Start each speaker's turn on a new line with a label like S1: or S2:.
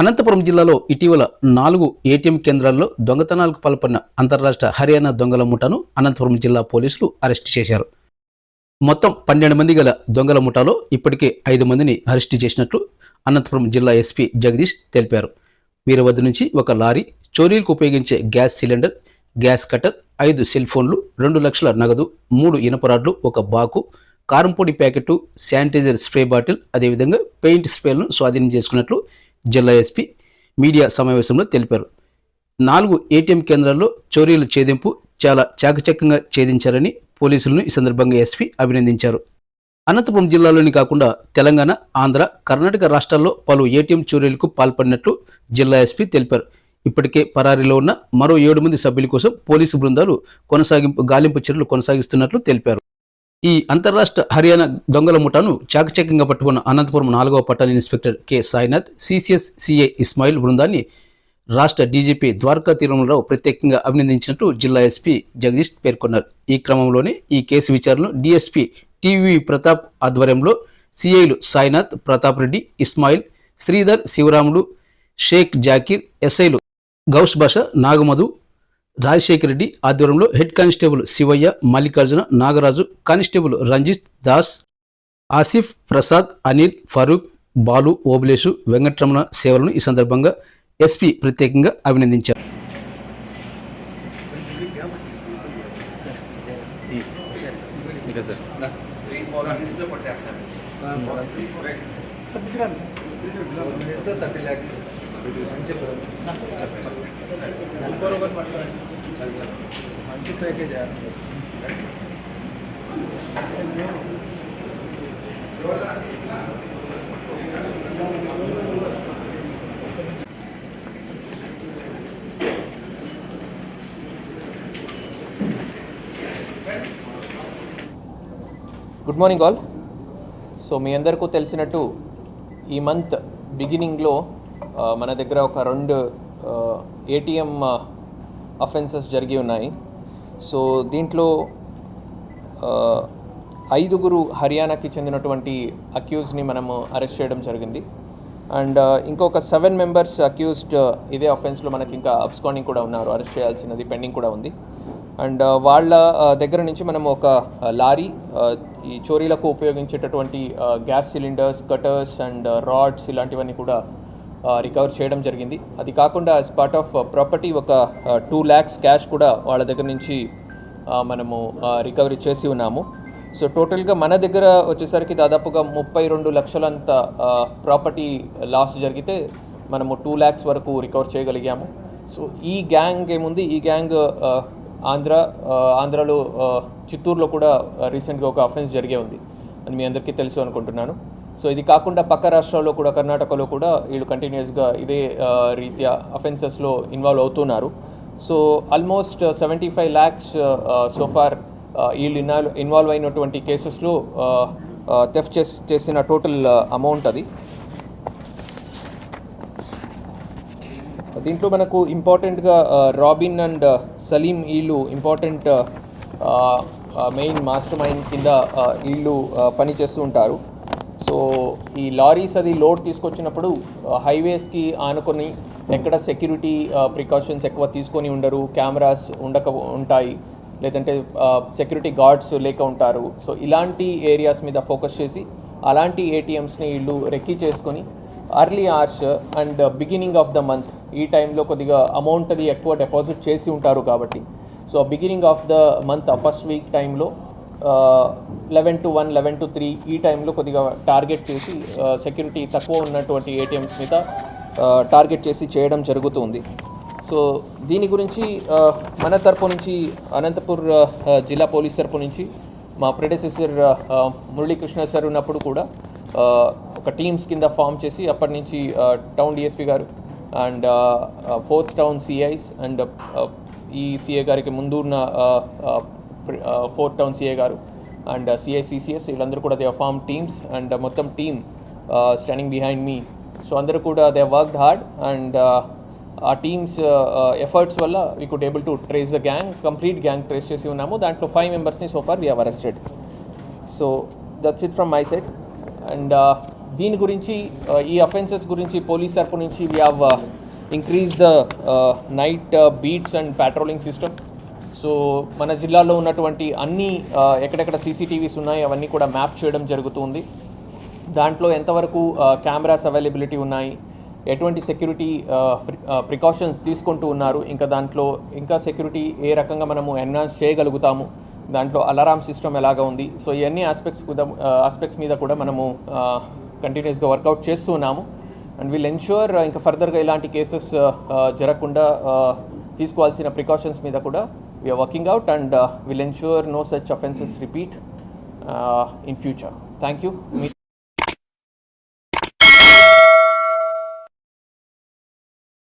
S1: అనంతపురం జిల్లాలో ఇటీవల నాలుగు ఏటీఎం కేంద్రాల్లో దొంగతనాలకు పాల్పడిన అంతర్రాష్ట్ర హర్యానా దొంగల ముఠాను అనంతపురం జిల్లా పోలీసులు అరెస్టు చేశారు. మొత్తం పన్నెండు మంది గల దొంగల ముఠాలో ఇప్పటికే ఐదు మందిని అరెస్టు చేసినట్లు అనంతపురం జిల్లా ఎస్పీ జగదీష్ తెలిపారు. వీరి వద్ద నుంచి ఒక లారీ చోరీలకు ఉపయోగించే గ్యాస్ సిలిండర్ గ్యాస్ కటర్ ఐదు సెల్ ఫోన్లు రెండు లక్షల నగదు మూడు ఇనపరాడ్లు ఒక బాకు కారంపొడి ప్యాకెట్ శానిటైజర్ స్ప్రే బాటిల్ అదేవిధంగా పెయింట్ స్ప్రేలను స్వాధీనం చేసుకున్నట్లు జిల్లా ఎస్పీ మీడియా సమావేశంలో తెలిపారు. నాలుగు ఏటీఎం కేంద్రాల్లో చోరీల ఛేదింపు చాలా చాకచక్యంగా ఛేదించారని పోలీసులను ఈ సందర్భంగా ఎస్పీ అభినందించారు. అనంతపురం జిల్లాలోని కాకుండా తెలంగాణ ఆంధ్ర కర్ణాటక రాష్ట్రాల్లో పలు ఏటీఎం చోరీలకు పాల్పడినట్లు జిల్లా ఎస్పీ తెలిపారు. ఇప్పటికే పరారీలో ఉన్న మరో ఏడు మంది సభ్యుల కోసం పోలీసు బృందాలు కొనసాగింపు గాలింపు చర్యలు కొనసాగిస్తున్నట్లు తెలిపారు. ఈ అంతర్రాష్ట్ర హర్యానా దొంగల ముఠాను చాకచక్యంగా పట్టుకున్న అనంతపురం నాలుగవ పట్టణ inspector K. Sainath CCS CI Ismail బృందాన్ని రాష్ట్ర డీజీపీ ద్వారకా తిరుమలరావు ప్రత్యేకంగా అభినందించినట్టు జిల్లా ఎస్పీ జగదీష్ పేర్కొన్నారు. ఈ క్రమంలోనే ఈ కేసు విచారణను డీఎస్పీ టీవీ ప్రతాప్ ఆధ్వర్యంలో సిఐలు సాయినాథ్ ప్రతాప్ రెడ్డి ఇస్మాయిల్ శ్రీధర్ శివరాముడు షేక్ జాకీర్ ఎస్ఐలు గౌష్ బాషా నాగమధు రాజశేఖర్ రెడ్డి ఆధ్వర్యంలో head constable Sivaiah Mallikarjuna Nagaraju constable Ranjith Das Asif Prasad Anil Farooq Balu Obulesu Venkataramana సేవలను ఈ సందర్భంగా ఎస్పీ ప్రత్యేకంగా అభినందించారు.
S2: ఇంకా
S3: మంచి package
S2: good morning all so మీ అందరికీ తెలిసినట్టు ఈ మంత్ బిగినింగ్లో ఆ, మన దగ్గర ఒక రెండు ఏటీఎం అఫెన్సెస్ జరిగి ఉన్నాయి. సో దీంట్లో ఐదుగురు హర్యానాకి చెందినటువంటి అక్యూజ్ని మనము అరెస్ట్ చేయడం జరిగింది. అండ్ ఇంకొక సెవెన్ మెంబర్స్ అక్యూజ్డ్ ఇదే అఫెన్స్లో మనకి ఇంకా అబ్స్కానింగ్ కూడా ఉన్నారు. అరెస్ట్ చేయాల్సినది పెండింగ్ కూడా ఉంది. అండ్ వాళ్ళ దగ్గర నుంచి మనం ఒక లారీ ఈ చోరీలకు ఉపయోగించేటటువంటి gas cylinders cutters and rods ఇలాంటివన్నీ కూడా రికవర్ చేయడం జరిగింది. అది కాకుండా యాజ్ పార్ట్ ఆఫ్ ప్రాపర్టీ ఒక టూ ల్యాక్స్ క్యాష్ కూడా వాళ్ళ దగ్గర నుంచి మనము రికవరీ చేసి ఉన్నాము. సో టోటల్గా మన దగ్గర వచ్చేసరికి దాదాపుగా ముప్పై రెండు లక్షలంత ప్రాపర్టీ లాస్ జరిగితే మనము టూ ల్యాక్స్ వరకు రికవర్ చేయగలిగాము. సో ఈ గ్యాంగ్ ఏముంది? ఈ గ్యాంగ్ ఆంధ్ర ఆంధ్రలో ఆంధ్రాలో చిత్తూరులో కూడా రీసెంట్గా ఒక అఫెన్స్ జరిగే ఉంది. అని మీ అందరికీ తెలుసు అనుకుంటున్నాను. సో ఇది కాకుండా పక్క రాష్ట్రాల్లో కూడా కర్ణాటకలో కూడా వీళ్ళు కంటిన్యూస్గా ఇదే రీత్యా అఫెన్సెస్లో ఇన్వాల్వ్ అవుతున్నారు. So almost seventy five lakhs so far వీళ్ళు ఇన్వాల్వ్ ఇన్వాల్వ్ అయినటువంటి కేసెస్లో తెఫ్ చేస్ చేసిన టోటల్ అమౌంట్ అది. దీంట్లో మనకు ఇంపార్టెంట్గా రాబిన్ అండ్ సలీం వీళ్ళు ఇంపార్టెంట్ మెయిన్ మాస్టర్ మైండ్ కింద వీళ్ళు పనిచేస్తూ ఉంటారు. సో ఈ లారీస్ అది లోడ్ తీసుకొచ్చినప్పుడు హైవేస్కి ఆనుకొని ఎక్కడ సెక్యూరిటీ ప్రికాషన్స్ ఎక్కువ తీసుకొని ఉండరు కెమెరాస్ ఉండక ఉంటాయి లేదంటే సెక్యూరిటీ గార్డ్స్ లేక ఉంటారు. సో ఇలాంటి ఏరియాస్ మీద ఫోకస్ చేసి అలాంటి ఏటీఎమ్స్ని వీళ్ళు రెక్కీ చేసుకొని early hours and beginning of the month ఈ టైంలో కొద్దిగా అమౌంట్ అది ఎక్కువ డిపాజిట్ చేసి ఉంటారు కాబట్టి. So beginning of the month first week టైంలో eleven to one eleven to three ఈ టైంలో కొద్దిగా టార్గెట్ చేసి సెక్యూరిటీ తక్కువ ఉన్నటువంటి ఏటీఎంస్ మీద టార్గెట్ చేసి చేయడం జరుగుతుంది. సో దీని గురించి మన తరపు నుంచి అనంతపూర్ జిల్లా పోలీస్ తరపు నుంచి మా ప్రెడెసెసర్ మురళీకృష్ణ సార్ ఉన్నప్పుడు కూడా ఒక టీమ్స్ కింద ఫామ్ చేసి అప్పటి నుంచి టౌన్ డిఎస్పి గారు and fourth town CIs and ఈ సిఏ గారికి ముందు ఉన్న ఫోర్ టౌన్ సిఏ గారు అండ్ సిఐసిసిఎస్ వీళ్ళందరూ కూడా దే ఫార్మ్ టీమ్స్ అండ్ మొత్తం team standing behind me so అందరూ కూడా దే వర్క్డ్ హార్డ్ అండ్ ఆ టీమ్స్ ఎఫర్ట్స్ వల్ల we could able to trace the gang complete gang trace చేసి ఉన్నాము. దాంట్లో ఫైవ్ మెంబర్స్ని so far we arrested so that's it from my side and దీని గురించి ఈ అఫెన్సెస్ గురించి పోలీస్ తరపు నుంచి we have increase the night beats and patrolling system so మన జిల్లాలో ఉన్నటువంటి అన్ని ఎక్కడెక్కడ సీసీటీవీస్ ఉన్నాయి అవన్నీ కూడా మ్యాప్ చేయడం జరుగుతుంది. దాంట్లో ఎంతవరకు కెమెరాస్ అవైలబిలిటీ ఉన్నాయి ఎటువంటి సెక్యూరిటీ ప్రికాషన్స్ తీసుకుంటూ ఉన్నారు ఇంకా దాంట్లో ఇంకా సెక్యూరిటీ ఏ రకంగా మనము ఎన్హాన్స్ చేయగలుగుతాము దాంట్లో అలారామ్ సిస్టమ్ ఎలాగా ఉంది సో ఇవన్నీ ఆస్పెక్ట్స్ కూడా ఆస్పెక్ట్స్ మీద కూడా మనము కంటిన్యూస్గా వర్కౌట్ చేస్తూ ఉన్నాము. అండ్ విల్ ఎన్ష్యూర్ ఇంకా ఫర్దర్గా ఇలాంటి కేసెస్ జరగకుండా తీసుకోవాల్సిన ప్రికాషన్స్ మీద కూడా we are working out and uh, will ensure no such offences repeat uh, in future. Thank you.